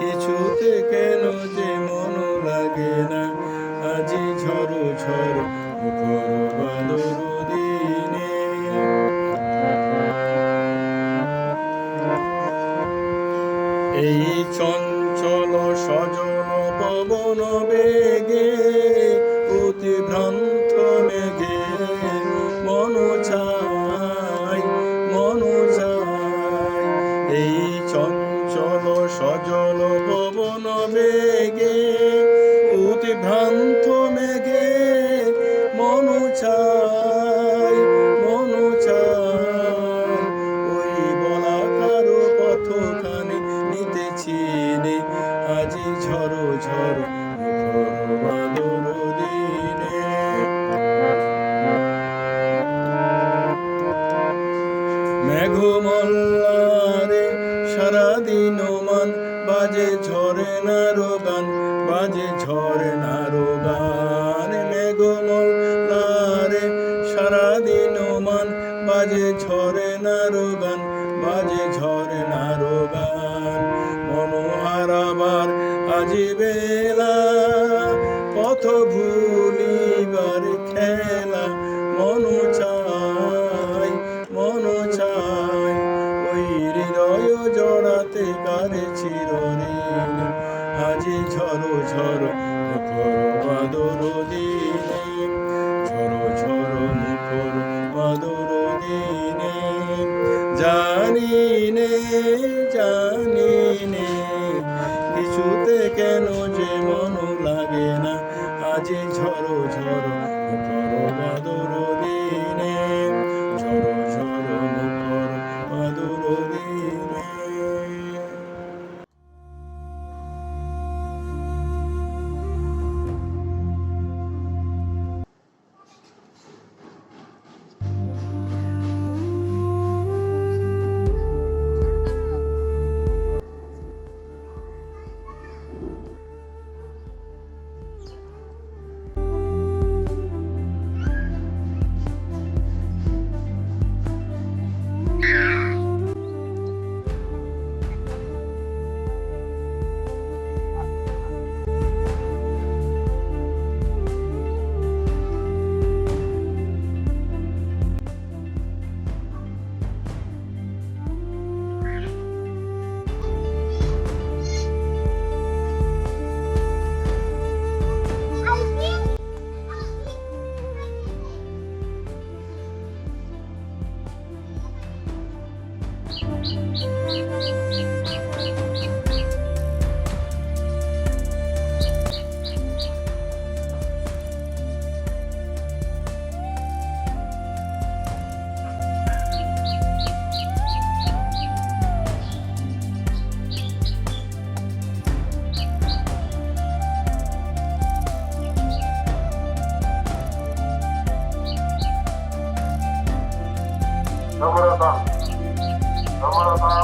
কিছুতে কেন যে মন লাগে না? আজি ঝড়ো ঝড়ো সজল পবন বেগে অতিভ্রান্ত মেঘে। মনো চাই মনো চাই, এই চঞ্চল সজল পবন বেগে অতিভ্রান্ত মেঘমল্লারে সারাদিন মান বাজে ঝরে না গান বাজে ঝরে না রোগান। গান মেঘমল্লারে সারাদিন মান বাজে ঝরে না গান বাজে ঝরে না গান মনোহারাবার আজি বেলা কারে চিরঋণ আজি ঝড়ো ঝড়ো মুখর বাদর দিনে। ঝড়ো ঝড়ো মুখর বাদর দিনে। জানি নে জানি কিছুতে কেন যে মন লাগে না। আজি ঝড়ো No, no. Bye.